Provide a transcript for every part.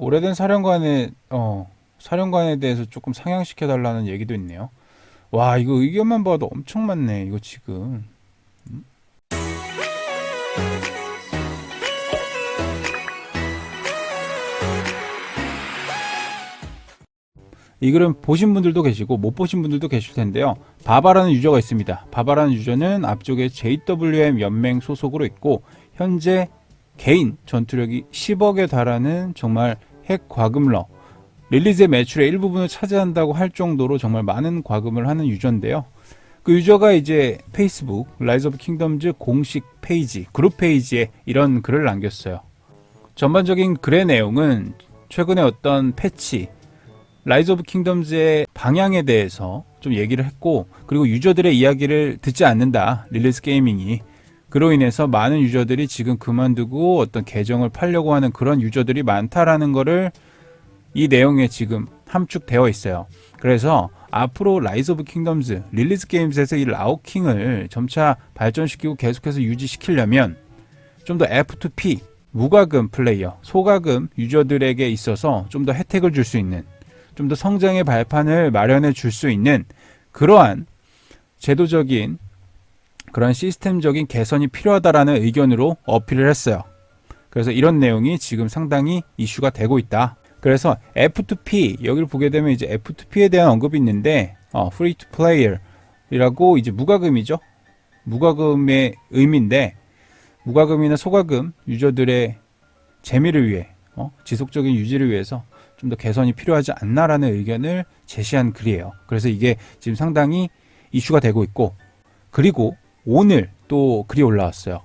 오래된 사령관의 어 사령관에 대해서 조금 상향시켜 달라는 얘기도 있네요. 와 이거 의견만 봐도 엄청 많네 이거 지금. 음? 이 글은 보신 분들도 계시고 못 보신 분들도 계실 텐데요. 바바라는 유저가 있습니다. 바바라는 유저는 앞쪽에 JWM 연맹 소속으로 있고 현재 개인 전투력이 10억에 달하는 정말 핵 과금러 릴리즈의 매출의 일부분을 차지한다고 할 정도로 정말 많은 과금을 하는 유저인데요. 그 유저가 이제 페이스북 라이즈 오브 킹덤즈 공식 페이지 그룹 페이지에 이런 글을 남겼어요. 전반적인 글의 내용은 최근에 어떤 패치 라이즈 오브 킹덤즈의 방향에 대해서 좀 얘기를 했고 그리고 유저들의 이야기를 듣지 않는다 릴리즈 게이밍이 그로 인해서 많은 유저들이 지금 그만두고 어떤 계정을 팔려고 하는 그런 유저들이 많다라는 거를 이 내용에 지금 함축되어 있어요. 그래서 앞으로 라이즈 오브 킹덤즈 릴리즈 게임즈에서 이 라오킹을 점차 발전시키고 계속해서 유지시키려면 좀 더 F2P 무과금 플레이어 소과금 유저들에게 있어서 좀 더 혜택을 줄 수 있는 좀 더 성장의 발판을 마련해 줄 수 있는 그러한 제도적인 그런 시스템적인 개선이 필요하다라는 의견으로 어필을 했어요. 그래서 이런 내용이 지금 상당히 이슈가 되고 있다. 그래서 F2P 여기를 보게 되면 이제 F2P에 대한 언급이 있는데 어, Free to Player이라고 이제 무과금이죠. 무과금의 의미인데 무과금이나 소과금 유저들의 재미를 위해 어, 지속적인 유지를 위해서 좀 더 개선이 필요하지 않나라는 의견을 제시한 글이에요. 그래서 이게 지금 상당히 이슈가 되고 있고 그리고 오늘 또 글이 올라왔어요.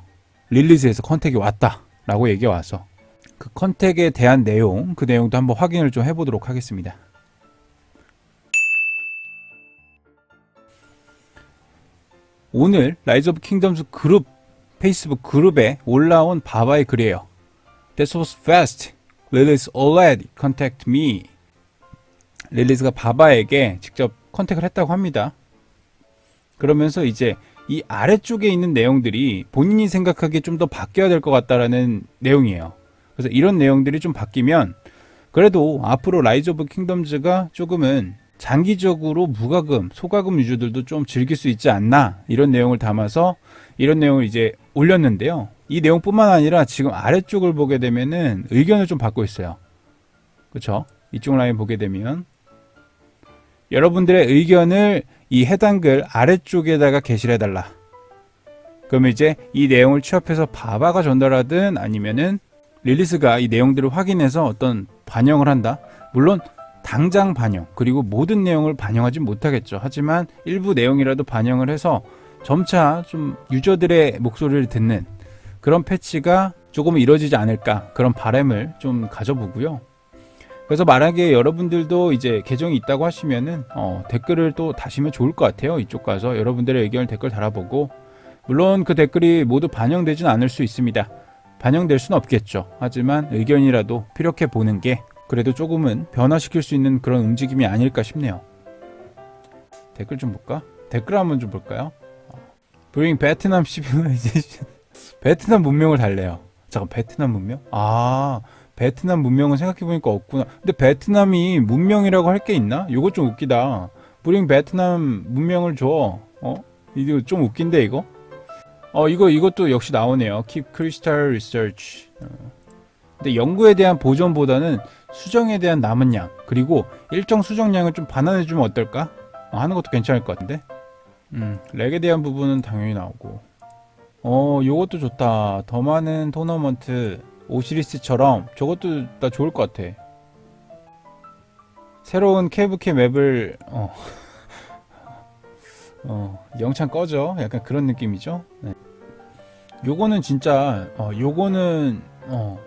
릴리즈에서 컨택이 왔다라고 얘기가 와서 그 컨택에 대한 내용, 그 내용도 한번 확인을 좀 해보도록 하겠습니다. 오늘 라이즈 오브 킹덤스 그룹 페이스북 그룹에 올라온 바바의 글이에요. That was fast. Lilith already contact me. 릴리즈가 바바에게 직접 컨택을 했다고 합니다. 그러면서 이제 이 아래쪽에 있는 내용들이 본인이 생각하기에 좀 더 바뀌어야 될 것 같다라는 내용이에요. 그래서 이런 내용들이 좀 바뀌면 그래도 앞으로 라이즈 오브 킹덤즈가 조금은 장기적으로 무과금, 소과금 유저들도 좀 즐길 수 있지 않나 이런 내용을 담아서 이런 내용을 이제 올렸는데요. 이 내용뿐만 아니라 지금 아래쪽을 보게 되면은 의견을 좀 받고 있어요. 그렇죠? 이쪽 라인 보게 되면 여러분들의 의견을 이 해당 글 아래쪽에다가 게시를 해달라. 그러면 이제 이 내용을 취합해서 바바가 전달하든 아니면은 릴리스가 이 내용들을 확인해서 어떤 반영을 한다. 물론 당장 반영 그리고 모든 내용을 반영하지 못하겠죠. 하지만 일부 내용이라도 반영을 해서 점차 좀 유저들의 목소리를 듣는 그런 패치가 조금 이루어지지 않을까 그런 바람을 좀 가져보고요. 그래서 만약에 여러분들도 이제 계정이 있다고 하시면은 어, 댓글을 또 다시면 좋을 것 같아요. 이쪽 가서 여러분들의 의견을 댓글 달아보고 물론 그 댓글이 모두 반영되진 않을 수 있습니다. 반영될 수는 없겠죠. 하지만 의견이라도 피력해 보는 게 그래도 조금은 변화시킬 수 있는 그런 움직임이 아닐까 싶네요. 댓글 좀 볼까? 댓글 한번 좀 볼까요? 브링 베트남 시빌라이제이션 베트남 문명을 달래요. 잠깐 베트남 문명? 아 베트남 문명은 생각해보니까 없구나. 근데 베트남이 문명이라고 할 게 있나? 이거 좀 웃기다. 브링 베트남 문명을 줘. 어? 이거 좀 웃긴데 이거? 어 이거 이것도 역시 나오네요. Keep Crystal Research. 어. 근데 연구에 대한 보존보다는 수정에 대한 남은 양 그리고 일정 수정량을 좀 반환해주면 어떨까? 어, 하는 것도 괜찮을 것 같은데. 음, 렉에 대한 부분은 당연히 나오고. 어, 요것도 좋다. 더 많은 토너먼트 오시리스처럼 저것도 나 좋을 것 같아. 새로운 케이브캐 맵을 어, 어, 영창 꺼져. 약간 그런 느낌이죠. 네. 요거는 진짜 어, 요거는 어,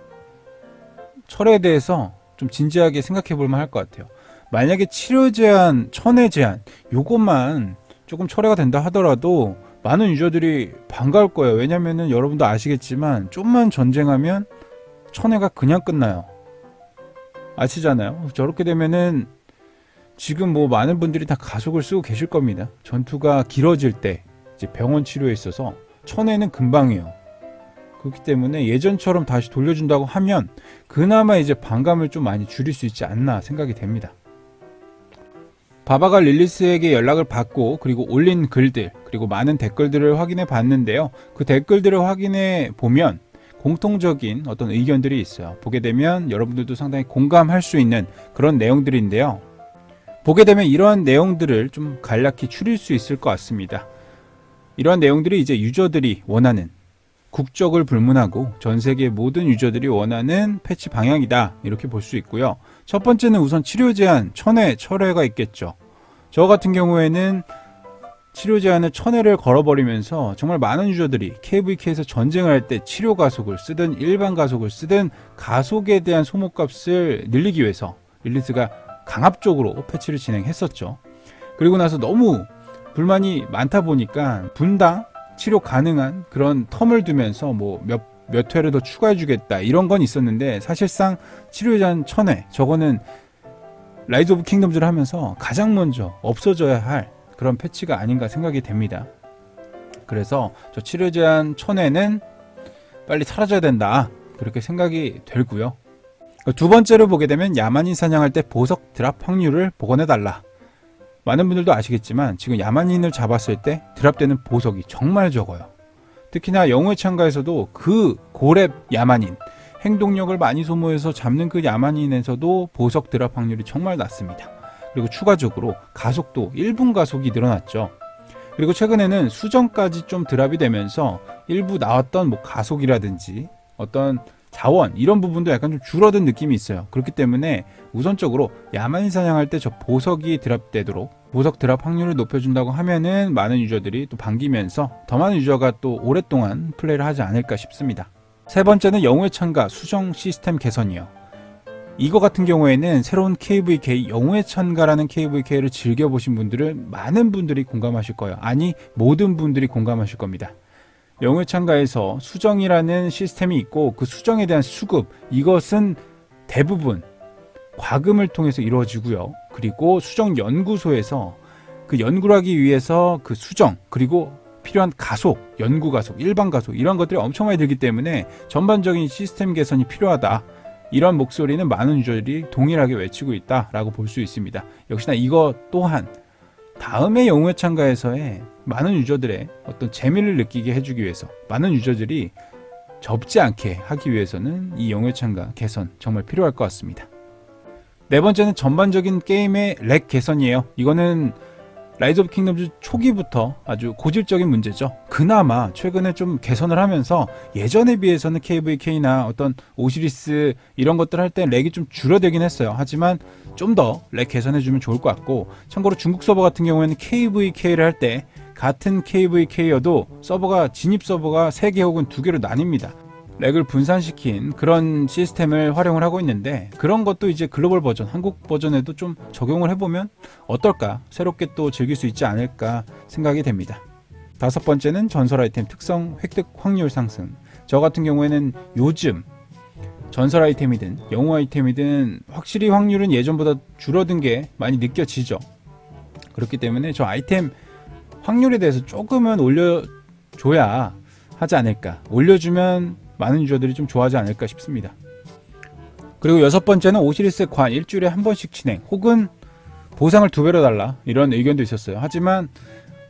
철에 대해서 좀 진지하게 생각해 볼 만 할 것 같아요. 만약에 치료 제한, 천회 제한 요것만 조금 철회가 된다 하더라도 많은 유저들이 반가울 거예요. 왜냐면은 여러분도 아시겠지만 좀만 전쟁하면 천회가 그냥 끝나요. 아시잖아요. 저렇게 되면은 지금 뭐 많은 분들이 다 가속을 쓰고 계실 겁니다. 전투가 길어질 때 이제 병원 치료에 있어서 천회는 금방이에요. 그렇기 때문에 예전처럼 다시 돌려준다고 하면 그나마 이제 반감을 좀 많이 줄일 수 있지 않나 생각이 됩니다. 바바가 릴리스에게 연락을 받고 그리고 올린 글들 그리고 많은 댓글들을 확인해 봤는데요. 그 댓글들을 확인해 보면 공통적인 어떤 의견들이 있어요. 보게 되면 여러분들도 상당히 공감할 수 있는 그런 내용들인데요. 보게 되면 이러한 내용들을 좀 간략히 추릴 수 있을 것 같습니다. 이러한 내용들이 이제 유저들이 원하는 국적을 불문하고 전 세계 모든 유저들이 원하는 패치 방향이다 이렇게 볼 수 있고요. 첫 번째는 우선 치료 제한 천회 철회가 있겠죠. 저 같은 경우에는 치료 제한을 천회를 걸어버리면서 정말 많은 유저들이 KVK에서 전쟁을 할 때 치료 가속을 쓰든 일반 가속을 쓰든 가속에 대한 소모값을 늘리기 위해서 릴리스가 강압적으로 패치를 진행했었죠. 그리고 나서 너무 불만이 많다 보니까 분당 치료 가능한 그런 텀을 두면서 뭐몇 몇 회를 더 추가해 주겠다 이런 건 있었는데 사실상 치료 제한 천회 저거는 라이즈 오브 킹덤즈를 하면서 가장 먼저 없어져야 할 그런 패치가 아닌가 생각이 됩니다. 그래서 저 치료 제한 천회는 빨리 사라져야 된다. 그렇게 생각이 들고요. 두 번째로 보게 되면 야만인 사냥할 때 보석 드랍 확률을 복원해 달라. 많은 분들도 아시겠지만 지금 야만인을 잡았을 때 드랍되는 보석이 정말 적어요. 특히나 영웅의 참가에서도 그 고렙 야만인 행동력을 많이 소모해서 잡는 그 야만인에서도 보석 드랍 확률이 정말 낮습니다. 그리고 추가적으로 가속도 1분 가속이 늘어났죠. 그리고 최근에는 수정까지 좀 드랍이 되면서 일부 나왔던 뭐 가속이라든지 어떤 자원 이런 부분도 약간 좀 줄어든 느낌이 있어요. 그렇기 때문에 우선적으로 야만인 사냥할 때 저 보석이 드랍되도록 보석 드랍 확률을 높여준다고 하면은 많은 유저들이 또 반기면서 더 많은 유저가 또 오랫동안 플레이를 하지 않을까 싶습니다. 세 번째는 영웅의 참가 수정 시스템 개선이요. 이거 같은 경우에는 새로운 KVK 영웅의 참가라는 KVK를 즐겨보신 분들은 많은 분들이 공감하실 거예요. 아니 모든 분들이 공감하실 겁니다. 영웅의 참가에서 수정이라는 시스템이 있고 그 수정에 대한 수급 이것은 대부분 과금을 통해서 이루어지고요. 그리고 수정 연구소에서 그 연구를 하기 위해서 그 수정 그리고 필요한 가속, 연구 가속, 일반 가속 이런 것들이 엄청 많이 들기 때문에 전반적인 시스템 개선이 필요하다. 이런 목소리는 많은 유저들이 동일하게 외치고 있다라고 볼 수 있습니다. 역시나 이거 또한 다음의 영웅의 참가에서의 많은 유저들의 어떤 재미를 느끼게 해주기 위해서 많은 유저들이 접지 않게 하기 위해서는 이 영웅의 참가 개선 정말 필요할 것 같습니다. 네 번째는 전반적인 게임의 렉 개선이에요. 이거는 라이즈 오브 킹덤즈 초기부터 아주 고질적인 문제죠. 그나마 최근에 좀 개선을 하면서 예전에 비해서는 KVK나 어떤 오시리스 이런 것들 할 때 렉이 좀 줄어들긴 했어요. 하지만 좀 더 렉 개선해주면 좋을 것 같고 참고로 중국 서버 같은 경우에는 KVK를 할 때 같은 KVK여도 서버가 진입 서버가 3개 혹은 2개로 나뉩니다. 렉을 분산시킨 그런 시스템을 활용을 하고 있는데 그런 것도 이제 글로벌 버전, 한국 버전에도 좀 적용을 해보면 어떨까 새롭게 또 즐길 수 있지 않을까 생각이 됩니다. 다섯 번째는 전설 아이템 특성 획득 확률 상승. 저 같은 경우에는 요즘 전설 아이템이든 영웅 아이템이든 확실히 확률은 예전보다 줄어든 게 많이 느껴지죠. 그렇기 때문에 저 아이템 확률에 대해서 조금은 올려줘야 하지 않을까. 올려주면 많은 유저들이 좀 좋아하지 않을까 싶습니다. 그리고 여섯 번째는 오시리스 관 일주일에 한 번씩 진행 혹은 보상을 두 배로 달라 이런 의견도 있었어요. 하지만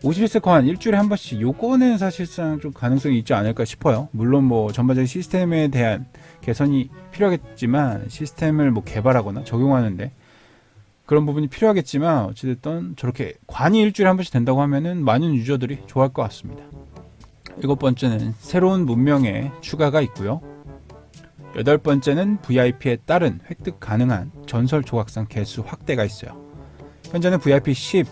오시리스 관 일주일에 한 번씩 요거는 사실상 좀 가능성이 있지 않을까 싶어요. 물론 뭐 전반적인 시스템에 대한 개선이 필요하겠지만 시스템을 뭐 개발하거나 적용하는데 그런 부분이 필요하겠지만 어찌됐든 저렇게 관이 일주일에 한 번씩 된다고 하면은 많은 유저들이 좋아할 것 같습니다. 일곱 번째는 새로운 문명의 추가가 있고요. 여덟 번째는 VIP에 따른 획득 가능한 전설 조각상 개수 확대가 있어요. 현재는 VIP 10,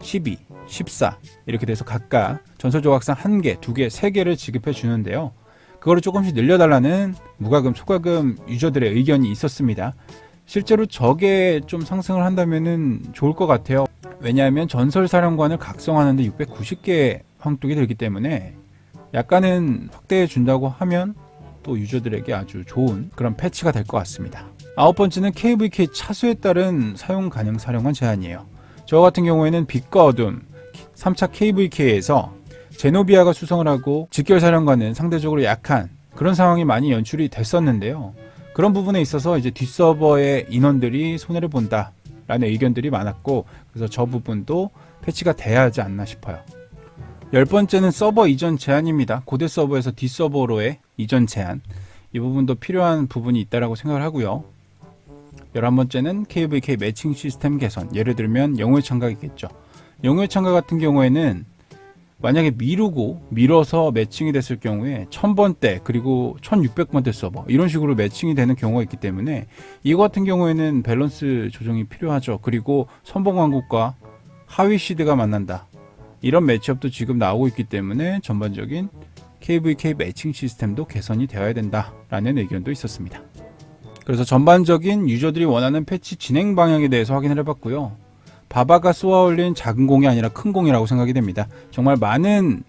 12, 14 이렇게 돼서 각각 전설 조각상 1개, 2개, 3개를 지급해 주는데요. 그거를 조금씩 늘려달라는 무과금, 소과금 유저들의 의견이 있었습니다. 실제로 저게 좀 상승을 한다면은 좋을 것 같아요. 왜냐하면 전설 사령관을 각성하는데 690개 황뚝이 들기 때문에 약간은 확대해 준다고 하면 또 유저들에게 아주 좋은 그런 패치가 될 것 같습니다. 아홉 번째는 KVK 차수에 따른 사용 가능 사령관 제한이에요. 저 같은 경우에는 빛과 어둠 3차 KVK에서 제노비아가 수성을 하고 직결 사령관은 상대적으로 약한 그런 상황이 많이 연출이 됐었는데요. 그런 부분에 있어서 이제 뒷서버의 인원들이 손해를 본다라는 의견들이 많았고 그래서 저 부분도 패치가 돼야 하지 않나 싶어요. 열 번째는 서버 이전 제한입니다. 고대 서버에서 뒷서버로의 이전 제한. 이 부분도 필요한 부분이 있다라고 생각을 하고요. 열한 번째는 KVK 매칭 시스템 개선. 예를 들면 영어의 참가겠죠. 영어의 참가 같은 경우에는 만약에 미루고 밀어서 매칭이 됐을 경우에 1000번대 그리고 1600번대 서버 이런 식으로 매칭이 되는 경우가 있기 때문에 이거 같은 경우에는 밸런스 조정이 필요하죠. 그리고 선봉 왕국과 하위 시드가 만난다. 이런 매치업도 지금 나오고 있기 때문에 전반적인 KVK 매칭 시스템도 개선이 되어야 된다라는 의견도 있었습니다. 그래서 전반적인 유저들이 원하는 패치 진행 방향에 대해서 확인을 해봤고요. 바바가 쏘아 올린 작은 공이 아니라 큰 공이라고 생각이 됩니다. 정말 많은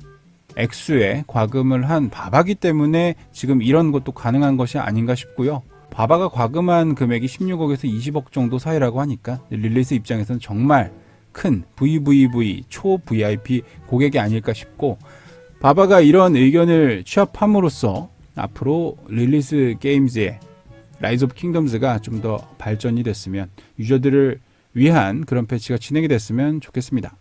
액수의 과금을 한 바바기 때문에 지금 이런 것도 가능한 것이 아닌가 싶고요. 바바가 과금한 금액이 16억에서 20억 정도 사이라고 하니까 릴리스 입장에서는 정말 큰 VVV 초 VIP 고객이 아닐까 싶고 바바가 이런 의견을 취합함으로써 앞으로 릴리스 게임즈의 라이즈 오브 킹덤즈가 좀 더 발전이 됐으면 유저들을 위한 그런 패치가 진행이 됐으면 좋겠습니다.